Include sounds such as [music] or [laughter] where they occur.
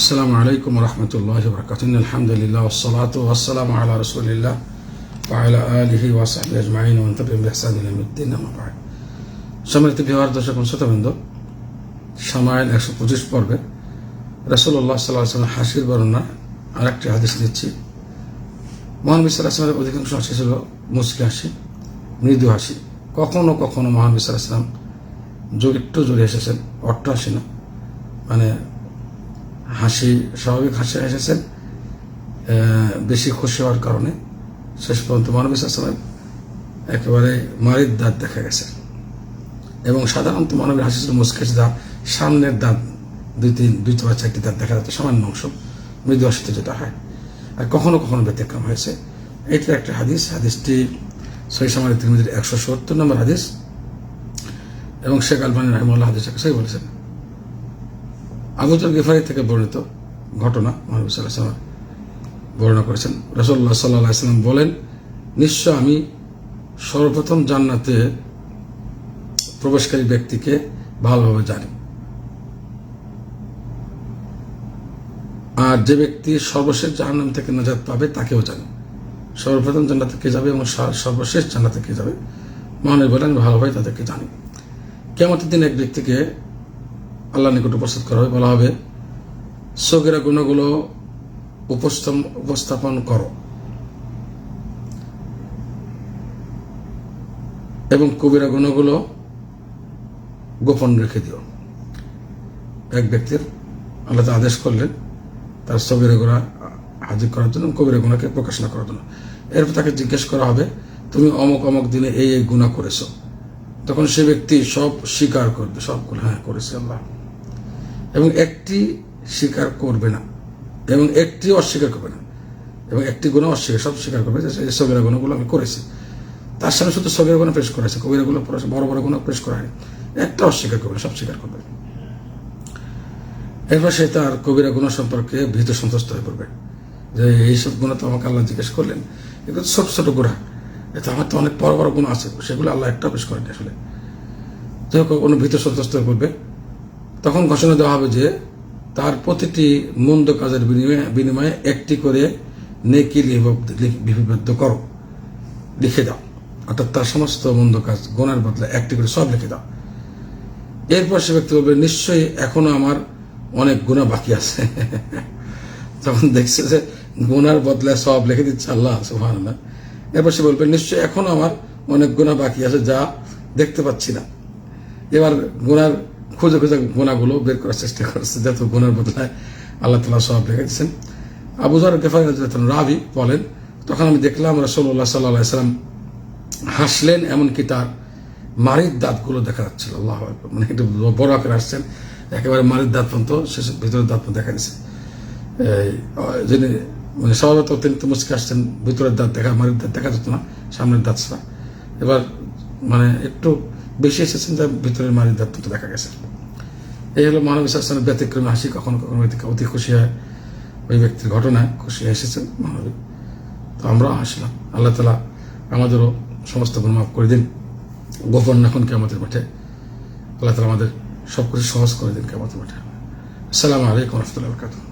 আসসালামু আলাইকুম রহমতুল্লাহ বরকাতুন আলহামদুলিল্লাহ ওসলাত ওসালাম আল্লাহ রসুলিল্লাহ আলা আলহি ওয়াসাহি আজমাইন মন্তবিম বেহসাদুল্লাহদ্দিন আমাবাদ সম্মানিত বিহার দর্শক শ্রোতাবৃন্দ সামায়ন একশো পঁচিশ পর্বে রসুল্লাহ সাল্লাহ সাল্লাম হাসির বর্ণনা আরেকটি হাদিস নিচ্ছি। মহান বিশ্বর আসলামের অধিকাংশ হাসি ছিল মুসকি হাসি, মৃদু হাসি। কখনো কখনো মহান বিশ্বর আসলাম একটু জোরে এসেছেন, অট্ট হাসি না। মানে হাসি, স্বাভাবিক হাসি এসেছেন বেশি খুশি হওয়ার কারণে শেষ পর্যন্ত মানবী সাল্লাম একেবারে মারির দাঁত দেখা গেছে। এবং সাধারণত মানবের হাসি ছিল মুসকেশ দাঁত, সামনের দাঁত দুই তিন, দুই বা চারটি দাঁত দেখা যাচ্ছে, সামান্য অংশ, মৃদু হাসিতে যেটা হয়। আর কখনো কখনো ব্যতিক্রম হয়েছে। এটা একটা হাদিস, হাদিসটি সহি তিরমিজির একশো সত্তর নম্বর হাদিস। এবং শেখ আলবানী রহমুল্লাহ হাদিস সেই বলেছেন আবুজর গেফারি থেকে বর্ণিত ঘটনা মহানবী বর্ণনা করেছেন। সাল্লাহ সাল্লাম বলেন, নিশ্চয় আমি সর্বপ্রথম জান্নাতে প্রবেশকারী ব্যক্তিকে ভালোভাবে জানি। আর যে ব্যক্তি সর্বশেষ জাহান্নাম থেকে নাজাত পাবে, তাকেও জানি। সর্বপ্রথম জান্নাতে কে যাবে এবং সর্বশেষ জান্নাতে কে যাবে? মহানবী বলেন ভালোভাবে তাদেরকে জানি। কেমন দিন এক ব্যক্তিকে আল্লাহ নিকট উপস্থিত করা হবে বলা হবে, সগেরা গুণগুলো উপস্থাপন করো। এবং কবিরা গুণগুলো গোপন রেখে দিও। এক ব্যক্তির আল্লাহ আদেশ করলেন, তার সগিরা গুণা হাজির করার জন্য কবিরা গুণাকে প্রকাশ না করার জন্য। এরপর তাকে জিজ্ঞেস করা হবে, তুমি অমুক অমুক দিনে এই এই গুণা করেছ? তখন সে ব্যক্তি সব স্বীকার করবে সবগুলো হ্যাঁ করেছে আল্লাহ। এবং একটি স্বীকার করবে না, এবং একটি অস্বীকার করবে না, এবং একটি গুণ অস্বীকার, সব স্বীকার করবে যে এই গুণগুলো আমি করেছি। তার সামনে শুধু সগের গুণ পেশ করেছে, কবিরা গুলো বড় বড় গুণ পেশ করা হয়নি। একটা অস্বীকার করবে সব স্বীকার করবে। এরপর সে তার কবিরা গুণ সম্পর্কে ভীত সন্তুষ্ট হয়ে পড়বে, যে এইসব গুণ তো আমাকে আল্লাহ জিজ্ঞেস করলেন। এগুলো ছোট ছোট গুণা। এতে আমার তো অনেক বড় বড় গুণ আছে, সেগুলো আল্লাহ একটা পেশ করেনি আসলে। তো কোনো ভীত সন্তুষ্ট হয়ে পড়বে তখন ঘোষণা দেওয়া হবে যে তার প্রতিটি মন্দ কাজের বিনিময়ে বিনিময়ে একটি করে নেকি লিপিবদ্ধ করো। লিখে দাও। অর্থাৎ তার সমস্ত মন্দ কাজ গোনার বদলে একটি করে সব লিখে দাও। এরপর সে ব্যক্তি বলবে, নিশ্চয়ই এখনও আমার অনেক গুণা বাকি আছে। [laughs] তখন দেখছে যে গুনার বদলে সব লিখে দিচ্ছে আল্লাহ সুহান এরপর সে বলবে, নিশ্চয়ই এখনও আমার অনেক গুণা বাকি আছে যা দেখতে পাচ্ছি না। এবার গুনার খুঁজে খুঁজে গুণাগুলো বের করার চেষ্টা করছে। যত গুণের বদলায় আল্লাহ তালা সব রেখে দিচ্ছেন আবু জর গেফার রাবি বলেন তখন আমি দেখলাম রসল্লাহ সাল্লাহ সাল্লাম হাসলেন এমনকি তার মারির দাঁতগুলো দেখা যাচ্ছিল। আল্লাহ মানে একটু বড় আকারে আসছেন একেবারে মারির দাঁত পর্যন্ত শেষের ভিতরের দাঁত পর্যন্ত দেখা এই, যিনি মানে স্বভাবত তিনি তো আসছেন ভিতরের দাঁত দেখা মারির দাঁত দেখা যেত না সামনের দাঁত ছাড়া। এবার মানে একটু বেশি এসেছেন, তার ভিতরের মারির দাঁত দেখা গেছে। এই হলো মানবী শাসনের ব্যতিক্রমে হাসি, কখনো কখনো অতি- খুশি হয় ওই ব্যক্তির ঘটনায় খুশি এসেছেন মানবী তো আমরাও হাসলাম। আল্লাহ তালা আমাদেরও সমস্ত গুণ মাফ করে দিন। গোপন এখন কেমতের মাঠে। আল্লাহ তালা আমাদের সব কিছু সহজ করে দিন কেমতের মাঠে। আসসালামু আলাইকুম রহমতুল্লাহ বরকাতুহ।